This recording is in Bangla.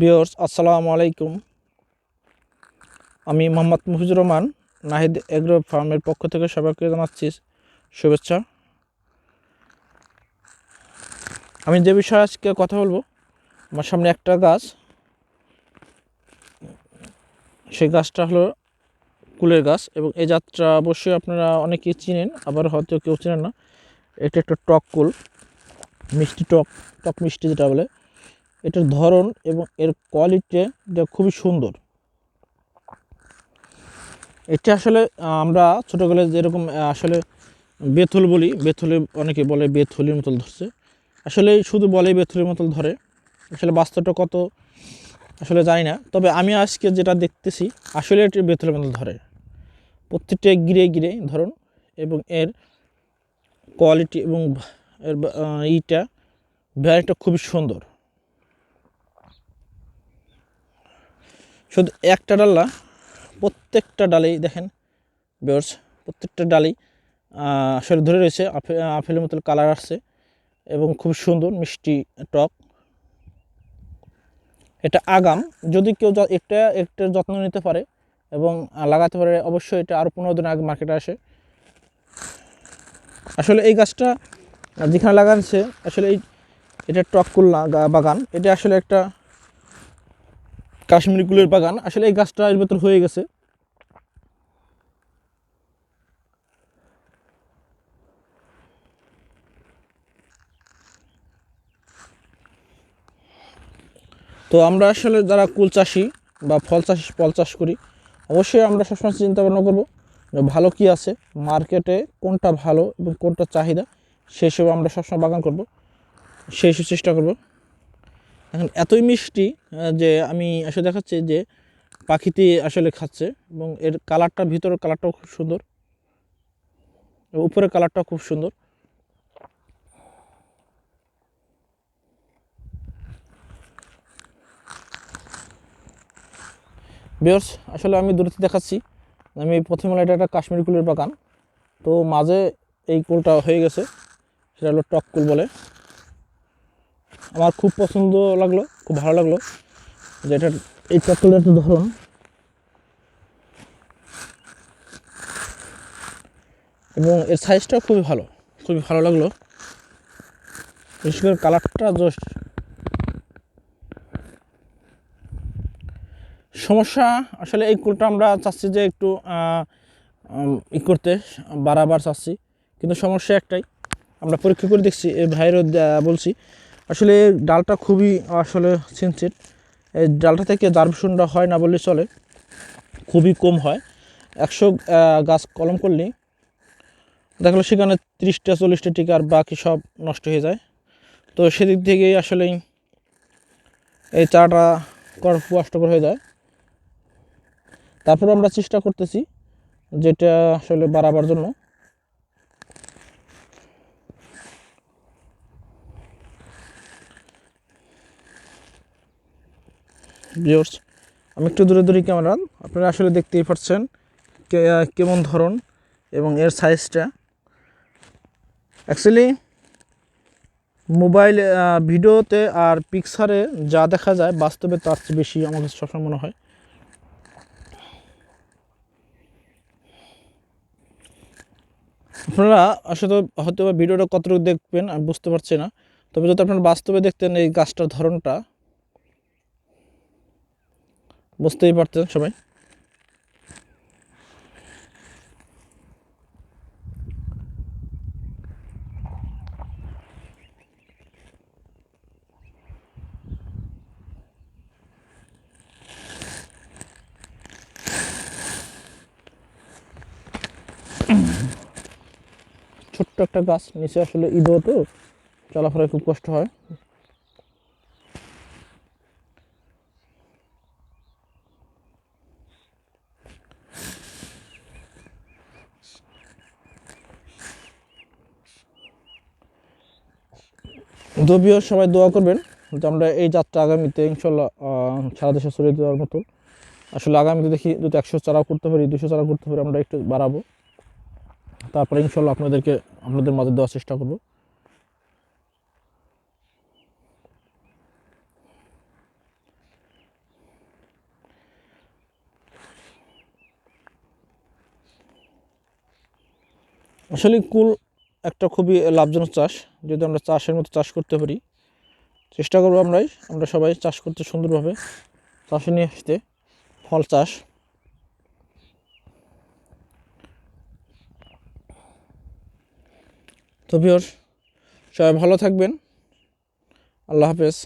বিয়র্স আসসালামু আলাইকুম। আমি মোহাম্মদ মুফিজুর রহমান, নাহিদ এগ্রো ফার্মের পক্ষ থেকে সবাইকে জানাচ্ছি শুভেচ্ছা। আমি যে বিষয়ে আজকে কথা বলব, আমার সামনে একটা গাছ। সেই গাছটা হলো কুলের গাছ এবং এই যাত্রা অবশ্যই আপনারা অনেকেই চিনেন, আবার হয়তো কেউ চেনেন না। এটা একটা টক কুল, মিষ্টি টক টক মিষ্টি যেটা বলে। এটার ধরন এবং এর কোয়ালিটি কোয়ালিটিটা খুবই সুন্দর। এটা আসলে আমরা ছোটোবেলায় যেরকম আসলে বেথুল বলি, বেথুলে অনেকে বলে বেথুলির মতল ধরছে। আসলে শুধু বলে বেথুলির মতল ধরে, আসলে বাস্তবটা কত আসলে জানি না। তবে আমি আজকে যেটা দেখতেছি, আসলে এটি বেথুলের মতল ধরে। প্রত্যেকটা গিরে গিরে ধরুন এবং এর কোয়ালিটি এবং এর ইটা ভ্যারাইটিটা খুবই সুন্দর। শুধু একটা ডাল না, প্রত্যেকটা ডালেই দেখেন বেয়ার্স প্রত্যেকটা ডালেই আসলে ধরে রয়েছে আপেল আপেলের মতো কালার আসছে এবং খুব সুন্দর মিষ্টি টক। এটা আগাম, যদি কেউ একটা একটার যত্ন নিতে পারে এবং লাগাতে পারে, অবশ্যই এটা আরও পনেরো দিন আগে মার্কেটে আসে। আসলে এই গাছটা যেখানে লাগাচ্ছে, আসলে এই, এটা টককুল না, গা- বাগান। এটা আসলে একটা কাশ্মীরি কুলের বাগান। আসলে এই গাছটা এর ভেতর হয়ে গেছে। তো আমরা আসলে যারা কুল চাষি বা ফল চাষ ফল চাষ করি, অবশ্যই আমরা সবসময় চিন্তা ভাবনা করব ভালো কি আছে, মার্কেটে কোনটা ভালো এবং কোনটা চাহিদা, সেই হিসেবে আমরা সবসময় বাগান করব, সেই চেষ্টা করব। এখন এতই মিষ্টি যে আমি আসলে দেখাচ্ছি যে পাখিতে আসলে খাচ্ছে এবং এর কালারটা, ভিতরের কালারটাও খুব সুন্দর। উপরের কালারটাও খুব সুন্দর। বিয়র্স, আসলে আমি দূরত্ব দেখাচ্ছি। আমি প্রথমে এটা একটা কাশ্মীর কুলের বাগান। তো মাঝে এই কুলটা হয়ে গেছে, সেটা হলো টক কুল বলে। আমার খুব পছন্দ লাগল, খুব ভালো লাগল। যে এটা, এই একটা ধরন। এবং এর সাইজটাও খুবই ভালো খুবই ভালো লাগল। বিশেষ করে কালারটা জাস্ট সমস্যা, আসলে এই কুলটা আমরা চাচ্ছি যে একটু ই করতে, বাড়াবার চাচ্ছি। কিন্তু সমস্যা একটাই, আমরা পরীক্ষা করে দেখছি এই ভাইয়েরও বলছি আসলে ডালটা খুবই, আসলে সিনসিট এই ডালটা থেকে জার্ভেশনটা হয় না বললে চলে। খুবই কম হয়। একশো গাছ কলম করলেই দেখল সেখানে তিরিশটা, চল্লিশটা টিকা আর বাকি সব নষ্ট হয়ে যায়। তো সেদিক থেকেই আসলে এই চাটা কষ্টকর হয়ে যায়। তারপর আমরা চেষ্টা করতেছি যেটা আসলে বাড়াবার জন্য। ভিউয়ার্স আমি একটু দূরে দূরে ক্যামেরা আপনারা আসলে দেখতেই পাচ্ছেন কেমন ধরন এবং এর সাইজটা অ্যাকচুয়ালি মোবাইল ভিডিওতে আর পিকচারে যা দেখা যায়, বাস্তবে তার চেয়ে বেশি আমার কাছে সবসময় মনে হয়। আপনারা আসলে হয়তো ভিডিওটা কতটুকু দেখবেন, আমি বুঝতে পারছি না। তবে যদি আপনারা বাস্তবে দেখতেন এই গাছটার ধরনটা বুঝতেই পারতেন সবাই? ছোট্ট একটা গাছ নিচে আসলে ঈদও তো চলাফেরায় খুব কষ্ট হয়। যদিও সবাই দোয়া করবেন যে আমরা এই যাত্রা আগামীতে ইনশাল্লাহ সারা দেশে ছড়িয়ে দেওয়ার মতো। আসলে আগামীতে দেখি যদি একশো চারাও করতে পারি, দুশো চারাও করতে পারি, আমরা একটু বাড়াবো। তারপরে ইনশাল্লাহ আপনাদেরকে, আপনাদের মাঝে দেওয়ার চেষ্টা করব। আসলে কুল একটা খুবই লাভজনক চাষ, যদি আমরা চাষের মতো চাষ করতে পারি। চেষ্টা করব আমরাই, আমরা সবাই চাষ করতে সুন্দরভাবে, চাষে নিয়ে আসতে, ফল চাষ। তো ভিউয়ার্স সবাই ভালো থাকবেন। আল্লাহ হাফেজ।